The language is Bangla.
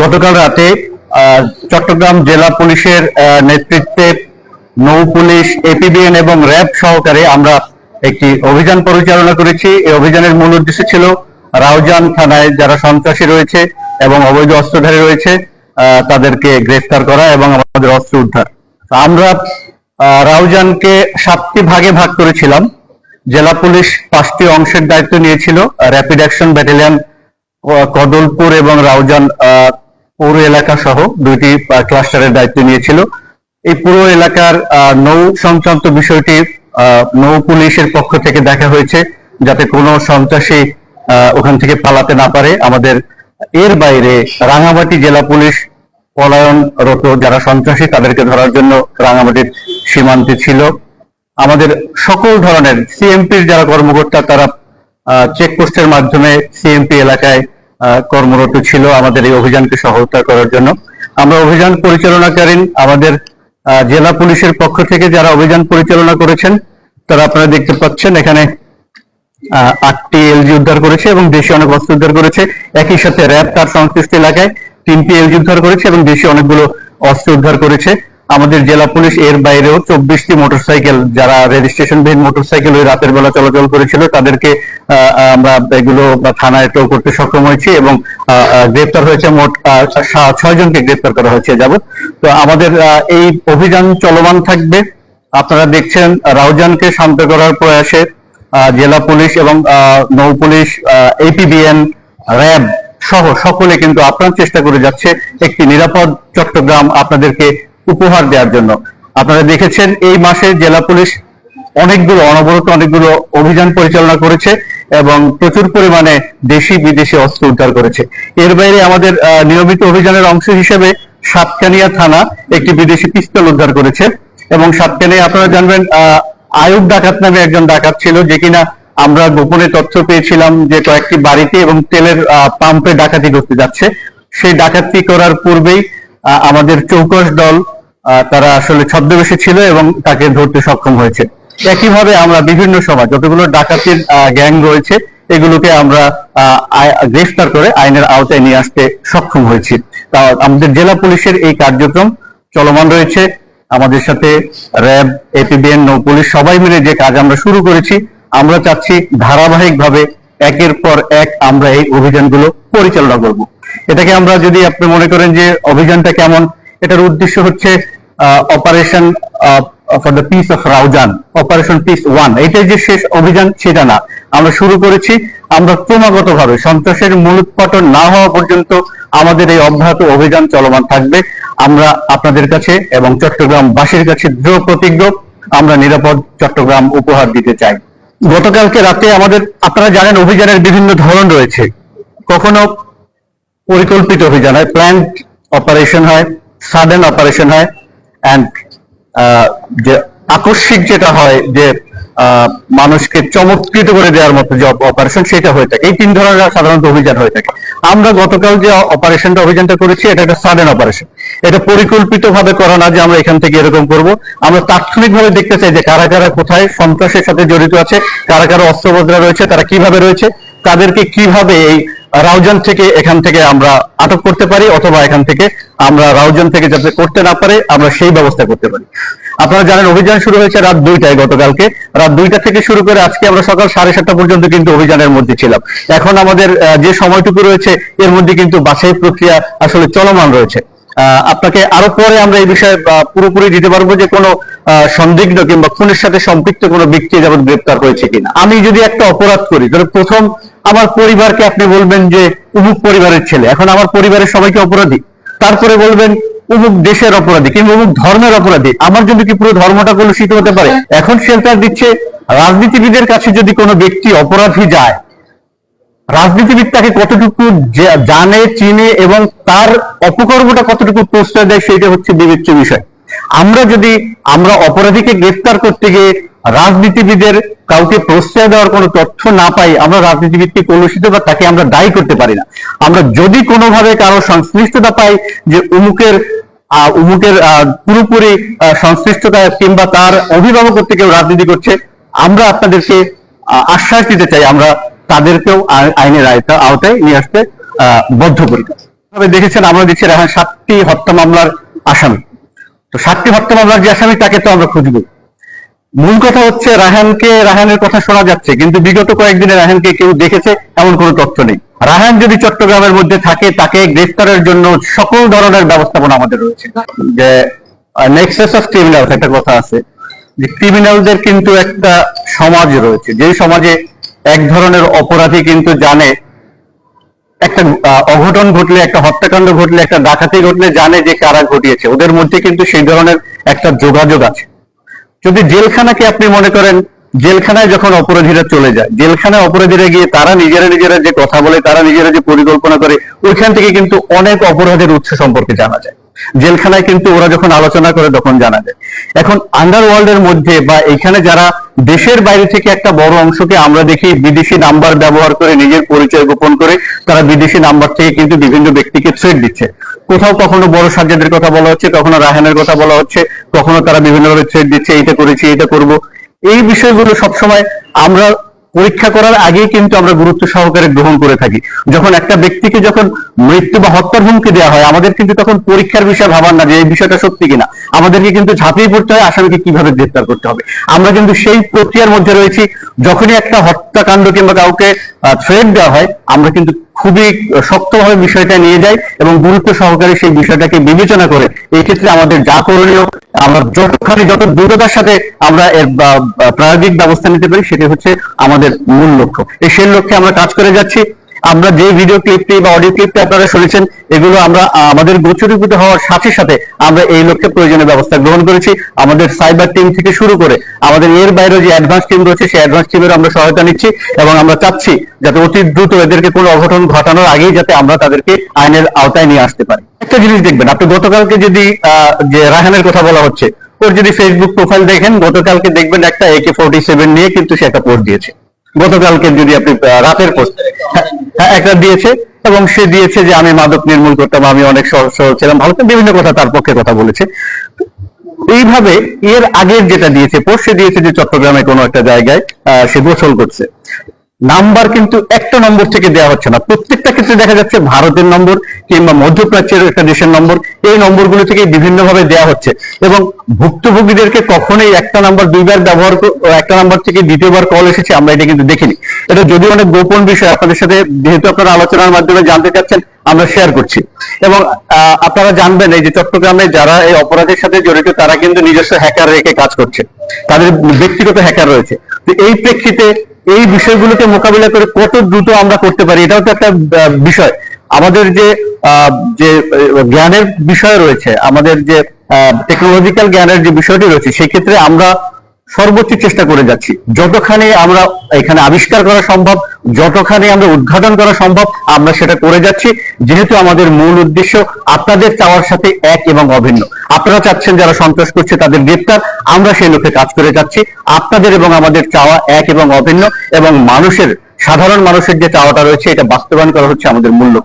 গতকাল রাতে চট্টগ্রাম জেলা পুলিশের নেতৃত্বে নৌ পুলিশ, এপিবিএন এবং র্যাব সহকারে আমরা একটি অভিযান পরিচালনা করেছি। এই অভিযানের মূল উদ্দেশ্য ছিল রাউজান থানায় যারা সন্ত্রাসী রয়েছে এবং অবৈধ অস্ত্রধারী রয়েছে তাদেরকে গ্রেফতার করা এবং আমাদের অস্ত্র উদ্ধার। আমরা রাউজানকে সাতটি ভাগে ভাগ করেছিলাম। জেলা পুলিশ পাঁচটি অংশের দায়িত্ব নিয়েছিল র্যাপিড অ্যাকশন ব্যাটালিয়ন কদলপুর এবং রাউজান পৌর এলাকা সহ দুইটি ক্লাস্টারের দায়িত্ব নিয়েছিল। এই পুরো এলাকার নৌ সংক্রান্ত বিষয়টি নৌ পুলিশের পক্ষ থেকে দেখা হয়েছে যাতে কোনো সন্ত্রাসী ওখান থেকে পালাতে না পারে। আমাদের এর বাইরে রাঙামাটি জেলা পুলিশ পলায়নরত যারা সন্ত্রাসী, তাদেরকে ধরার জন্য রাঙামাটির সীমান্তে ছিল। আমাদের সকল ধরনের সিএমপির যারা কর্মকর্তা, তারা চেকপোস্টের মাধ্যমে সিএমপি এলাকায় কর্মরত ছিল আমাদের এই অভিযানকে সহায়তা করার জন্য। আমরা অভিযান পরিচালনাকালীন আমাদের জেলা পুলিশের পক্ষ থেকে যারা অভিযান পরিচালনা করেছেন, তারা আপনারা দেখতে পাচ্ছেন এখানে আটটি এলজি উদ্ধার করেছে এবং দেশি অনেক অস্ত্র উদ্ধার করেছে। একই সাথে র্যাব তার সংশ্লিষ্ট এলাকায় তিনটি এলজি উদ্ধার করেছে এবং দেশি অনেকগুলো অস্ত্র উদ্ধার করেছে। আমাদের জেলা পুলিশ এর বাইরেও চব্বিশটি মোটরসাইকেল, যারা রেজিস্ট্রেশনবিহীন মোটরসাইকেল ওই রাতের বেলা চলাচল করেছিল, তাদেরকে আমরা এগুলো থানায় টো করতে সক্ষম হয়েছি এবং গ্রেপ্তার হয়েছে মোট ছয় জনকে গ্রেপ্তার করা হয়েছে যাবত তো আমাদের এই অভিযান চলমান থাকবে। আপনারা দেখছেন রাউজানকে শান্ত করার প্রয়াসে জেলা পুলিশ এবং নৌ পুলিশ এপিবিএন র্যাব সহ সকলে কিন্তু আপ্রাণ চেষ্টা করে যাচ্ছে। একটি নিরাপদ চট্টগ্রাম আপনাদেরকে উপহার দেওয়ার জন্য। আপনারা দেখেছেন, এই মাসে জেলা পুলিশ অনেকগুলো, অনবরত অনেকগুলো অভিযান পরিচালনা করেছে এবং প্রচুর পরিমাণে দেশি, বিদেশি অস্ত্র উদ্ধার করেছে। এর বাইরে আমাদের নিয়মিত অভিযানের অংশ হিসেবে সাতকানিয়া থানা একটি বিদেশি পিস্তল উদ্ধার করেছে এবং সাতকানিয়া আপনারা জানবেন আয়ুব ডাকাত নামে একজন ডাকাত ছিল যে কিনা আমরা গোপনে তথ্য পেয়েছিলাম যে কয়েকটি বাড়িতে এবং তেলের পাম্পে ডাকাতি করতে যাচ্ছে। সেই ডাকাতি করার পূর্বেই আমাদের চৌকস দল তারা আসলে ছদ্মবেশে ছিল এবং তাকে ধরতে সক্ষম হয়েছে। একইভাবে আমরা বিভিন্ন সময় যতগুলো ডাকাতির গ্যাং রয়েছে, এগুলোকে আমরা গ্রেফতার করে আইনের আওতায় নিয়ে আসতে সক্ষম হয়েছি। তা, আমাদের জেলা পুলিশের এই কার্যক্রম চলমান রয়েছে। আমাদের সাথে র্যাব, এপিবিএন, নৌ পুলিশ সবাই মিলে যে কাজ আমরা শুরু করেছি, আমরা চাচ্ছি ধারাবাহিকভাবে একের পর এক আমরা এই অভিযানগুলো পরিচালনা করব। এটাকে আমরা যদি আপনি মনে করেন যে অভিযানটা কেমন, এটার উদ্দেশ্য হচ্ছে operation for the peace of Raozan operation peace one এটাই যে শেষ অভিযান সেটা না। আমরা শুরু করেছি, আমরা ক্রমাগত ভাবে সন্ত্রাসের মূলোৎপাটন না হওয়া পর্যন্ত আমাদের এই অব্যাহত অভিযান চলমান থাকবে। আমরা আপনাদের কাছে এবং চট্টগ্রামবাসীর কাছে দৃঢ় প্রতিজ্ঞ, আমরা নিরাপদ চট্টগ্রাম উপহার দিতে চাই। গতকালকে রাতে আমাদের, আপনারা জানেন অভিযানের বিভিন্ন ধরন রয়েছে। কখনো পরিকল্পিত অভিযান হয় প্ল্যান্ড অপারেশন হয় সাডেন অপারেশন হয় অ্যান্ড যে আকস্মিক যেটা হয় যে মানুষকে চমৎকৃত করে দেওয়ার মতো যে অপারেশন সেটা হয়ে থাকে। এই তিন ধরনের সাধারণত অভিযান হয়ে থাকে। আমরা গতকাল যে অপারেশনটা অভিযানটা করেছি, এটা একটা সাডেন অপারেশন এটা পরিকল্পিত ভাবে করা না যে আমরা এখান থেকে এরকম করব। আমরা তাৎক্ষণিক ভাবে দেখতে চাই যে কারা কারা কোথায় সন্ত্রাসের সাথে জড়িত আছে, কারা কারা অস্ত্রবদ্রা রয়েছে, তারা কীভাবে রয়েছে, তাদেরকে কীভাবে এই রাউজান থেকে এখান থেকে আমরা আটক করতে পারি, অথবা এখান থেকে আমরা রাউজান থেকে যাতে করতে না পারে, আমরা সেই ব্যবস্থা করতে পারি। আপনারা জানেন, অভিযান শুরু হয়েছে রাত দুইটায় গতকালকে। রাত দুইটা থেকে শুরু করে আজকে আমরা সকাল সাড়ে সাতটা পর্যন্ত কিন্তু অভিযানের মধ্যে ছিলাম। এখন আমাদের যে সময়টুকু রয়েছে, এর মধ্যে কিন্তু বাছাই প্রক্রিয়া আসলে চলমান রয়েছে। আপনাকে আরও পরে আমরা এই বিষয়ে পুরোপুরি দিতে পারব যে কোনো সন্দিগ্ধ কিংবা খুনের সাথে সম্পৃক্ত কোনো ব্যক্তি যেমন গ্রেপ্তার হয়েছে কিনা। আমি যদি একটা অপরাধ করি তাহলে প্রথম আমার পরিবারকে আপনি বলবেন যে উমুক পরিবারের ছেলে, এখন আমার পরিবারের সবাইকে অপরাধী। তারপরে বলবেন উমুক দেশের অপরাধী কিংবা উমুক ধর্মের অপরাধী। আমার যদি কি পুরো ধর্মটা কলুষিত হতে পারে? এখন শেল্টার দিচ্ছে, রাজনীতিবিদের কাছে যদি কোনো ব্যক্তি অপরাধী যায় রাজনীতিবিদ তাকে কতটুকু জানে, চিনে এবং তার অপকর্মটা কতটুকু প্রশ্রয় দেয় সেটা হচ্ছে বিবেচ্য বিষয়। আমরা যদি, আমরা অপরাধীকে গ্রেফতার করতে গিয়ে রাজনীতিবিদের কাউকে প্রশ্রয় দেওয়ার কোনো তথ্য না পাই, আমরা রাজনীতিবিদকে কলুষিত বা তাকে আমরা দায়ী করতে পারি না। আমরা যদি কোনোভাবে কারও সংশ্লিষ্টতা পাই যে উমুকের উমুকের পুরোপুরি সংশ্লিষ্টতা কিংবা তার অভিভাবক থেকে কেউ রাজনীতি করছে, আমরা আপনাদেরকে আশ্বাস দিতে চাই, আমরা তাদেরকেও আইনের আওতায় নিয়ে আসতে বদ্ধপরিকর তবে দেখেছেন আমরা দিচ্ছি রাহান সাতটি হত্যা মামলার আসামি। তো সাতটি হত্যা মামলার যে আসামি, তাকে তো আমরা খুঁজবো। মূল কথা হচ্ছে রাহানকে রাহানের কথা শোনা যাচ্ছে, কিন্তু বিগত কয়েকদিনে রাহানকে কেউ দেখেছে, এমন কোনো তথ্য নেই। রাহান যদি চট্টগ্রামের মধ্যে থাকে, তাকে গ্রেফতারের জন্য সকল ধরনের ব্যবস্থাপনা আমাদের রয়েছে। যে নেক্সাস অফ ক্রিমিনাল একটা কথা আছে, যে ক্রিমিনালদের কিন্তু একটা সমাজ রয়েছে। যে সমাজে এক ধরনের অপরাধী কিন্তু জানে, একটা অঘটন ঘটলে, একটা হত্যাকাণ্ড ঘটলে, একটা ডাকাতি ঘটলে জানে যে কারা ঘটিয়েছে। ওদের মধ্যে কিন্তু সেই ধরনের একটা যোগাযোগ আছে। যদি জেলখানাকে আপনি মনে করেন, জেলখানায় যখন অপরাধীরা চলে যায়, জেলখানায় অপরাধীরা গিয়ে তারা নিজেরা নিজেরা যে কথা বলে, তারা নিজেরা যে পরিকল্পনা করে, ওইখান থেকে কিন্তু অনেক অপরাধের উৎস সম্পর্কে জানা যায়। জেলখানায় কিন্তু ওরা যখন আলোচনা করে, তখন জানা যায়। এখন আন্ডারওয়ার্ল্ড এর মধ্যে বা এখানে যারা দেশের বাইরে থেকে একটা বড় অংশকে আমরা দেখি, বিদেশি নাম্বার ব্যবহার করে নিজের পরিচয় গোপন করে তারা বিদেশি নাম্বার থেকে কিন্তু বিভিন্ন ব্যক্তিকে থ্রেট দিচ্ছে। কোথাও কখনো বড় সাজ্জাদের কথা বলা হচ্ছে, কখনো রাহানের কথা বলা হচ্ছে, কখনো তারা বিভিন্নভাবে থ্রেট দিচ্ছে, এইটা করেছি এটা করব। এই বিষয়গুলো সবসময় আমরা পরীক্ষা করার আগেই কিন্তু আমরা গুরুত্ব সহকারে গ্রহণ করে থাকি। যখন একটা ব্যক্তিকে যখন মৃত্যু বা হত্যার হুমকি দেওয়া হয়, আমাদের কিন্তু তখন পরীক্ষার বিষয় ভাবার না যে এই বিষয়টা সত্যি কিনা। আমাদেরকে কিন্তু ঝাঁপিয়ে পড়তে হয় আসামিকে কীভাবে গ্রেফতার করতে হবে। আমরা কিন্তু সেই প্রক্রিয়ার মধ্যে রয়েছি। যখনই একটা হত্যাকাণ্ড কিংবা কাউকে থ্রেট দেওয়া হয়, আমরা কিন্তু খুবই শক্তভাবে বিষয়টা নিয়ে যায় এবং গুরুত্ব সহকারে সেই বিষয়টাকে বিবেচনা করে এই ক্ষেত্রে আমাদের যা করণীয়, আমরা যতখানি যত দ্রুততার সাথে আমরা এর প্রায়োগিক ব্যবস্থা নিতে পারি সেটি হচ্ছে আমাদের মূল লক্ষ্য। এই সেই লক্ষ্যে আমরা কাজ করে যাচ্ছি। আমরা যে ভিডিও ক্লিপটি বা অডিও ক্লিপটি আপনারা শুনেছেন, এগুলো আমরা আমাদের গোচরীভূত হওয়ার সাথে সাথে আমরা এই লক্ষ্যে প্রয়োজনীয় ব্যবস্থা গ্রহণ করেছি। আমাদের সাইবার টিম থেকে শুরু করে আমাদের এর বাইরে যে অ্যাডভান্স টিম রয়েছে, সেই অ্যাডভান্স টিমের আমরা সহায়তা নিচ্ছি এবং আমরা চাচ্ছি যাতে অতি দ্রুত এদেরকে কোনো অঘটন ঘটানোর আগেই যাতে আমরা তাদেরকে আইনের আওতায় নিয়ে আসতে পারি। একটা জিনিস দেখবেন, আপনি গতকালকে যদি যে রাহানের কথা বলা হচ্ছে, ওর যদি ফেসবুক প্রোফাইল দেখেন, গতকালকে দেখবেন একটা একে ফোর্টি সেভেন নিয়ে কিন্তু সে একটা পোস্ট দিয়েছে। গতকালকে যদি আপনি রাতের পোস্ট একটা দিয়েছে এবং সে দিয়েছে যে আমি মাদক নির্মূল করতাম, আমি অনেক সহজ সরল ছিলাম ভালো বিভিন্ন কথা তার পক্ষে কথা বলেছে। এইভাবে এর আগের যেটা দিয়েছে পোস্টে দিয়েছে যে চট্টগ্রামে কোনো একটা জায়গায় সে গোসল করছে। নাম্বার কিন্তু একটা নম্বর থেকে দেওয়া হচ্ছে না। প্রত্যেকটা ক্ষেত্রে দেখা যাচ্ছে ভারতের নম্বর কিংবা মধ্যপ্রাচ্যের একটা দেশের নম্বর, এই নম্বরগুলো থেকে বিভিন্নভাবে দেওয়া হচ্ছে। এবং ভুক্তভোগীদেরকে কখনোই একটা নাম্বার, দুইবার ব্যবহার একটা নাম্বার থেকে দ্বিতীয়বার কল এসেছে, আমরা এটা কিন্তু দেখিনি। এটা যদিও অনেক গোপন বিষয়, আপনাদের সাথে যেহেতু আপনারা আলোচনার মাধ্যমে জানতে চাচ্ছেন, আমরা শেয়ার করছি। এবং আপনারা জানবেন এই যে চট্টগ্রামে যারা এই অপরাধের সাথে জড়িত, তারা কিন্তু নিজস্ব হ্যাকার রেখে কাজ করছে। তাদের ব্যক্তিগত হ্যাকার রয়েছে। এই প্রেক্ষিতে এই বিষয়গুলোকে মোকাবিলা করে কত দ্রুত আমরা করতে পারি, এটাও তো একটা বিষয়। আমাদের যে যে জ্ঞানের বিষয় রয়েছে, আমাদের যে টেকনোলজিক্যাল জ্ঞানের যে বিষয়টি রয়েছে, সেক্ষেত্রে আমরা সর্বোচ্চ চেষ্টা করে যাচ্ছি। যতখানি আমরা এখানে আবিষ্কার করা সম্ভব, যতখানি আমরা উদ্ঘাটন করা সম্ভব, আমরা সেটা করে যাচ্ছি। যেহেতু আমাদের মূল উদ্দেশ্য আপনাদের চাওয়ার সাথে এক এবং অভিন্ন। আপনারা চাচ্ছেন যারা সন্ত্রাস করছে তাদের গ্রেপ্তার, আমরা সেই লক্ষ্যে কাজ করে যাচ্ছি। আপনাদের এবং আমাদের চাওয়া এক এবং অভিন্ন এবং মানুষের, সাধারণ মানুষের যে চাওয়াটা রয়েছে, এটা বাস্তবায়ন করা হচ্ছে আমাদের মূল লক্ষ্য।